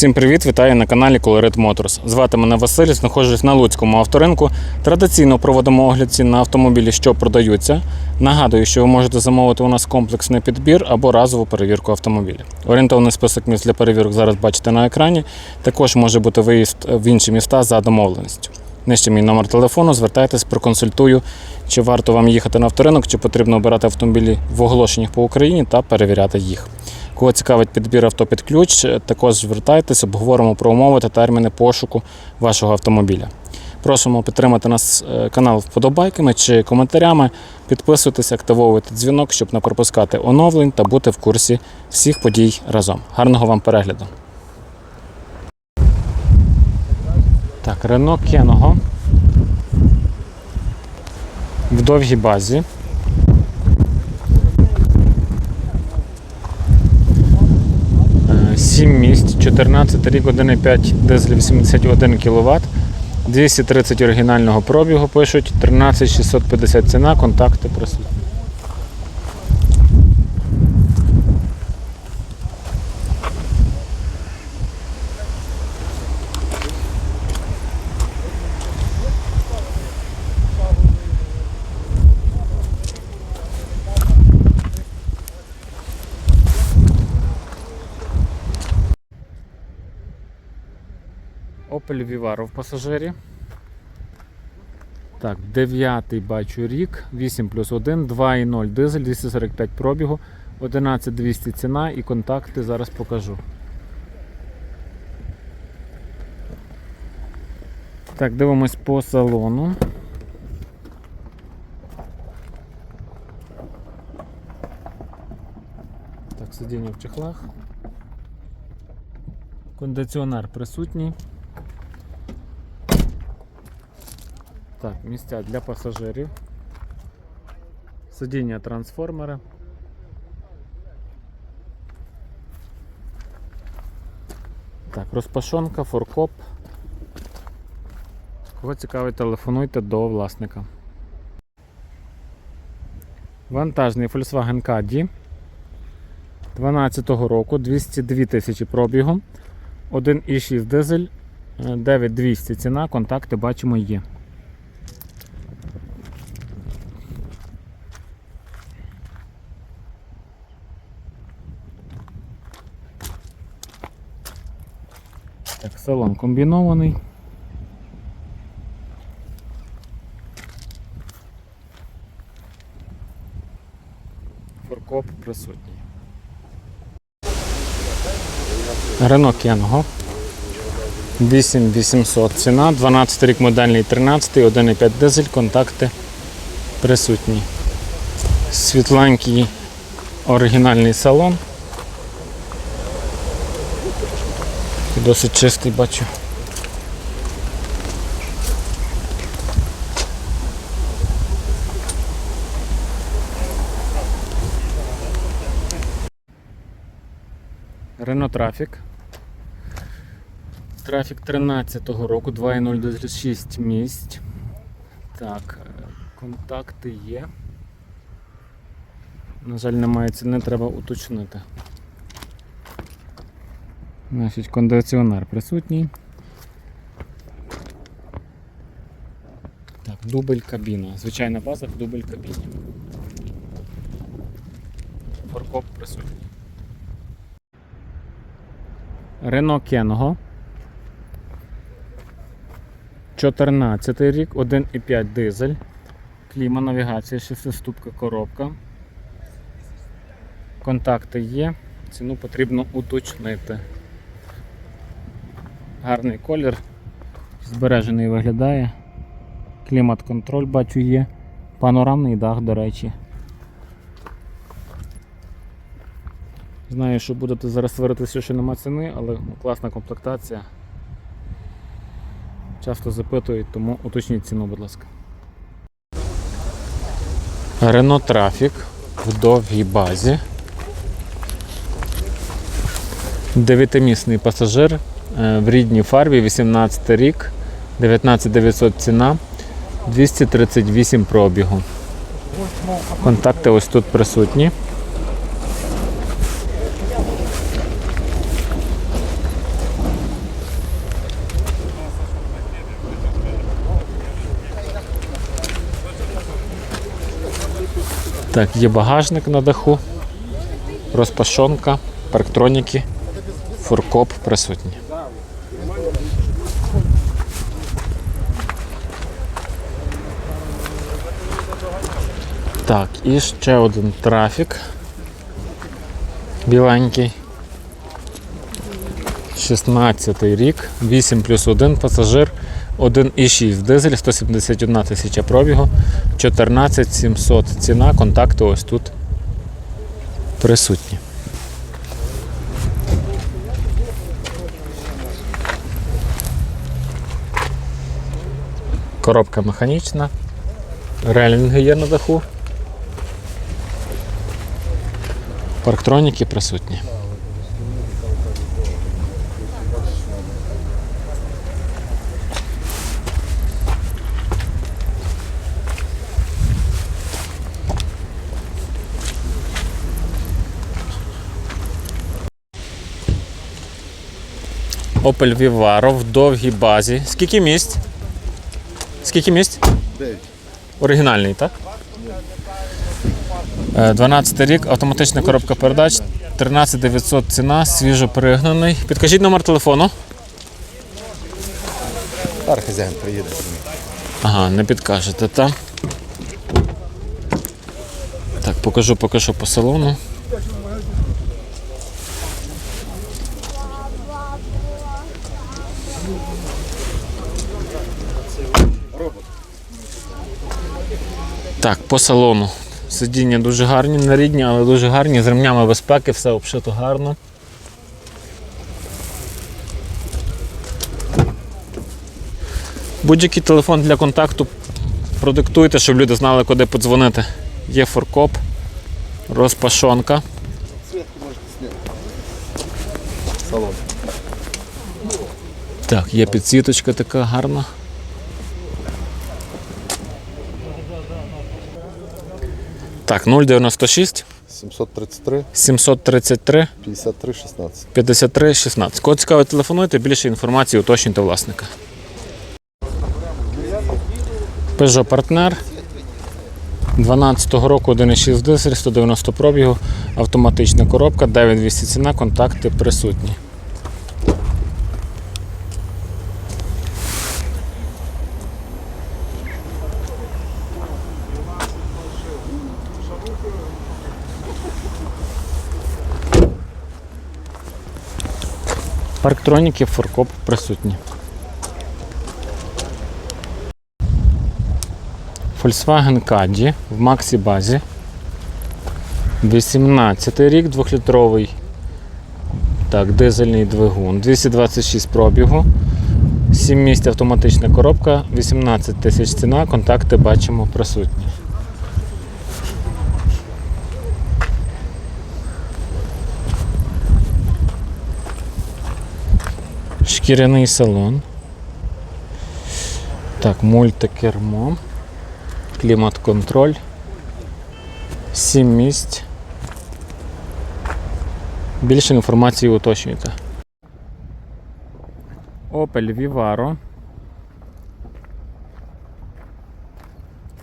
Усім привіт! Вітаю на каналі Colorit Motors. Звати мене Василь, знаходжусь на Луцькому авторинку. Традиційно проводимо огляд цін на автомобілі, що продаються. Нагадую, що ви можете замовити у нас комплексний підбір або разову перевірку автомобіля. Орієнтовний список міст для перевірок зараз бачите на екрані. Також може бути виїзд в інші міста за домовленістю. Нижче мій номер телефону, звертайтесь, проконсультую, чи варто вам їхати на авторинок, чи потрібно обирати автомобілі в оголошеннях по Україні та перевіряти їх. Кого цікавить підбір авто під ключ, також звертайтесь, обговоримо про умови та терміни пошуку вашого автомобіля. Просимо підтримати нас е, канал вподобайками чи коментарями. Підписуйтесь, активовуйте дзвінок, щоб не пропускати оновлень та бути в курсі всіх подій разом. Гарного вам перегляду. Так, Рено Кеного. В довгій базі. Е, 7 14 рік, 1,5 дизель 81 кВт, 230 оригінального пробігу пишуть, 13650 ціна, контакти присутні. Opel в пасажирі. Так, 9 бачу рік, 8 плюс 1, 2,0 дизель, 245 пробігу, 11200 ціна і контакти зараз покажу. Так, дивимось по салону. Так, сидіння в чехлах. Кондиціонер присутній. Так, місця для пасажирів. Сидіння трансформера. Так, розпашонка, форкоп. Кого цікавить, телефонуйте до власника. Вантажний Volkswagen Caddy 12 року, 202 тисячі пробігу, 1,6 дизель, е, 9200 ціна, контакти бачимо є. Так, салон комбінований. Форкоп присутній. Рено Кенго. 8800 ціна, 12 рік модельний 13, 1,5 дизель, контакти присутні. Світленький оригінальний салон. Досить чистий бачу. Рено Трафік. Трафік 13-го року, 2.0 місць. Так, е, контакти є. На жаль, немає ціни, треба уточнити. Значить, кондиціонер присутній. Так, дубль кабіна. Звичайна база в дубль кабіні. Форкоп присутній. Рено Кенго. 14 рік, 1,5 дизель. Кліма, навігація, шестиступка коробка. Контакти є. Ціну потрібно уточнити. Гарний колір, збережений виглядає. Клімат-контроль бачу є. Панорамний дах, до речі. Знаю, що будете зараз сваритися, що нема ціни, але ну, класна комплектація. Часто запитують, тому уточніть ціну, будь ласка. Renault Traffic в довгій базі. Дев'ятимісний пасажир Е, в рідній фарбі, 18 рік, 19900 ціна, 238 пробігу. Контакти ось тут присутні. Так, є багажник на даху, розпашонка, парктроніки, фуркоп присутні. Так, і ще один трафік. Біленький. 16 рік, 8 плюс 1 пасажир, 1,6 дизель, 171 тисяча пробігу, 14 700 ціна, контакти ось тут присутні. Коробка механічна, релінги є на даху. Парктроніки присутні. Opel Vivaro в довгій базі. Скільки місць? Скільки місць? 9. Оригінальний, так? Е, 12 рік, автоматична коробка передач, 13 900 ціна, свіжо пригнаний. Підкажіть номер телефону. Хазяїн приїде. Ага, не підкажете, так? Так, покажу поки що по салону. Так, по салону. Сидіння дуже гарні, не рідні, але дуже гарні, з ремнями безпеки, все обшито гарно. Будь-який телефон для контакту продиктуйте, щоб люди знали, куди подзвонити. Є форкоп, розпашонка. Салон. Так, є підсвіточка така гарна. Так, 096 733 733 53 16. 53 16. Кого цікаво, телефонуйте, більше інформації уточнюйте власника. Peugeot Partner 12-го року 1,6 дизель, 190 пробігу, автоматична коробка, 9200 ціна, контакти присутні. Парктроніки, форкоп присутні. Volkswagen Caddy в Максі базі. 18 рік, 2-літровий. Так, дизельний двигун. 226 пробігу. 7 місць автоматична коробка, 18 тисяч ціна, контакти бачимо присутні. Шкіряний салон. Так, мультикермо. Клімат-контроль. 7 місць. Більше інформації уточнюйте. Opel Vivaro.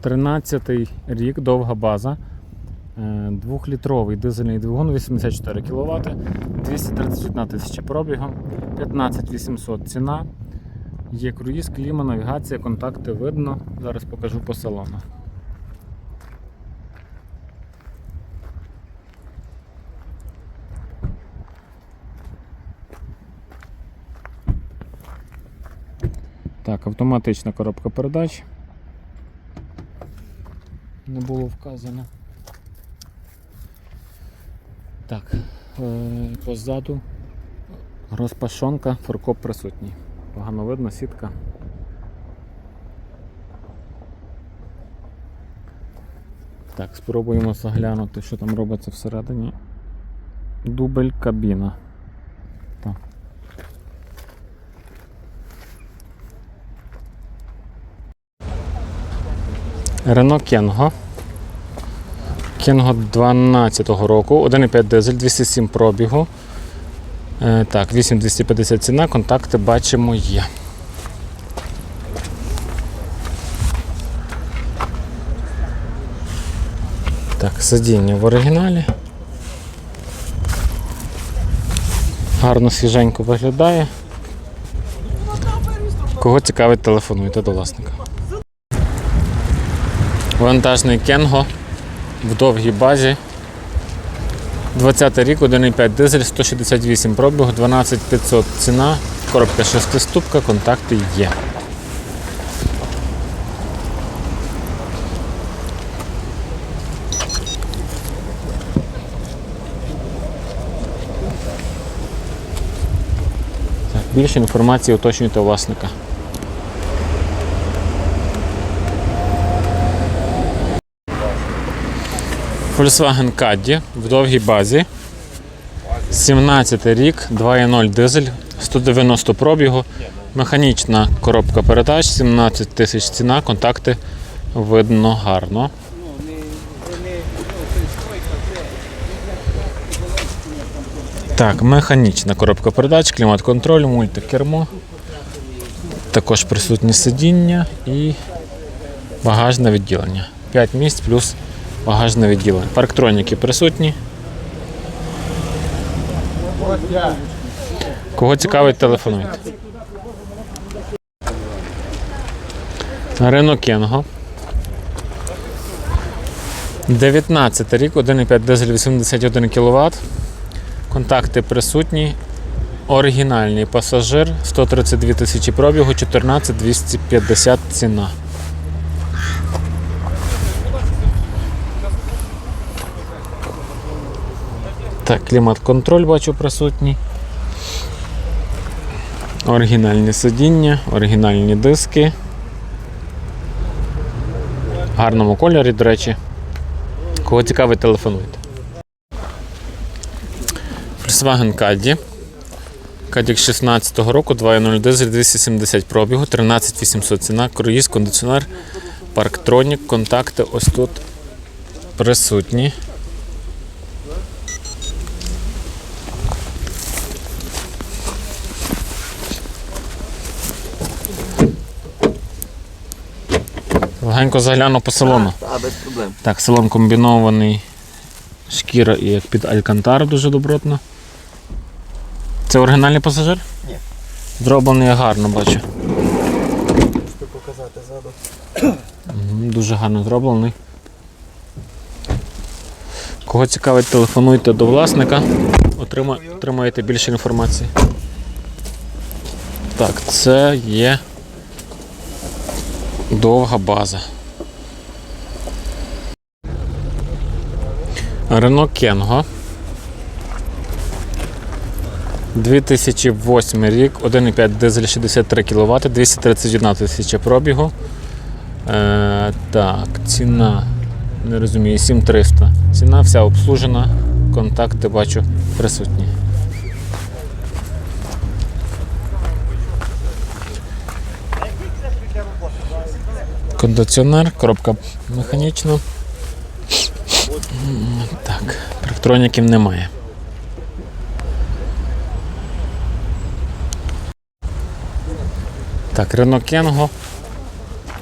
13 рік, довга база. Е, Двохлітровий дизельний двигун, 84 кВт, 231 тисяча пробігу, 15 800 ціна. Є круїз, кліма, навігація, контакти видно. Зараз покажу по салону. Так, автоматична коробка передач. Не було вказано. Так, е, позаду розпашонка, форкоп присутній. Погано видно, сітка. Так, спробуємо заглянути, що там робиться всередині. Дубль кабіна. Так. Рено Кенго. Кенго 12-го року, 1,5 дизель, 207 пробігу. Е, Так, 8250 ціна, контакти бачимо є. Так, сидіння в оригіналі. Гарно свіженько виглядає. Кого цікавить, телефонуйте до власника. Вантажний Кенго в довгій базі. 20 рік, 1,5 дизель, 168 пробігу, 12500 ціна, коробка шестиступка, контакти є. Так, більше інформації уточнюйте власника. Volkswagen Caddy в довгій базі. 17 рік, 2.0 дизель, 190 пробігу, механічна коробка передач, 17 тисяч ціна, контакти видно гарно. Так, механічна коробка передач, клімат-контроль, мультикермо. Також присутні сидіння і багажне відділення. 5 місць плюс багажне відділення. Парктроніки присутні. Кого цікавить, телефонуйте. Рено Кенго. 19 рік, 1,5 дизель 81 кВт. Контакти присутні. Оригінальний пасажир 132 тисячі пробігу, 14 250 ціна. Так, клімат-контроль бачу присутній. Оригінальні сидіння, оригінальні диски. В гарному кольорі, до речі. Кого цікавить, телефонуйте. Volkswagen Caddy. Кадік 16-го року, 2.0 дизель, 270 пробігу, 13 800 ціна, круїз, кондиціонер, парктронік, контакти ось тут присутні. Легенько загляну по салону. А, без проблем. Так, салон комбінований. Шкіра і як під Алькантара дуже добротно. Це оригінальний пасажир? Ні. Зроблений гарно, бачу. Можете показати ззаду. Дуже гарно зроблений. Кого цікавить, телефонуйте до власника. Отримаєте більше інформації. Так, це є довга база. Рено Кенго. 2008 рік, 1,5 дизель 63 кВт, 231 тисяча пробігу. Е, так, ціна. Не розумію, 7300. Ціна вся обслужена. Контакти бачу присутні. Кондиціонер, коробка механічна. Так, електроніків немає. Так, Renault Kengo.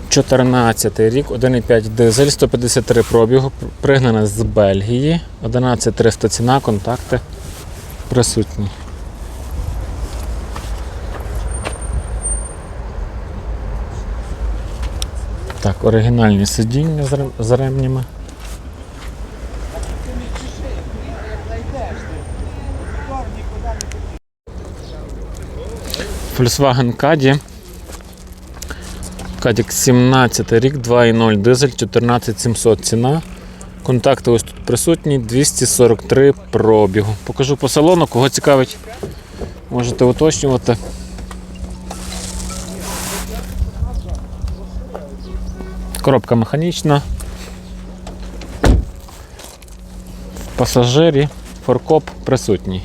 14 рік, 1,5 дизель, 153 пробігу, пригнана з Бельгії, 11300 ціна, контакти присутні. Так, оригінальні сидіння з рем- з ремнями. Volkswagen Caddy. Кадік 17 рік, 2.0 дизель, 14700 ціна. Контакти ось тут присутні, 243 пробігу. Покажу по салону, кого цікавить, можете уточнювати. Коробка механічна. Пасажирі форкоп присутній.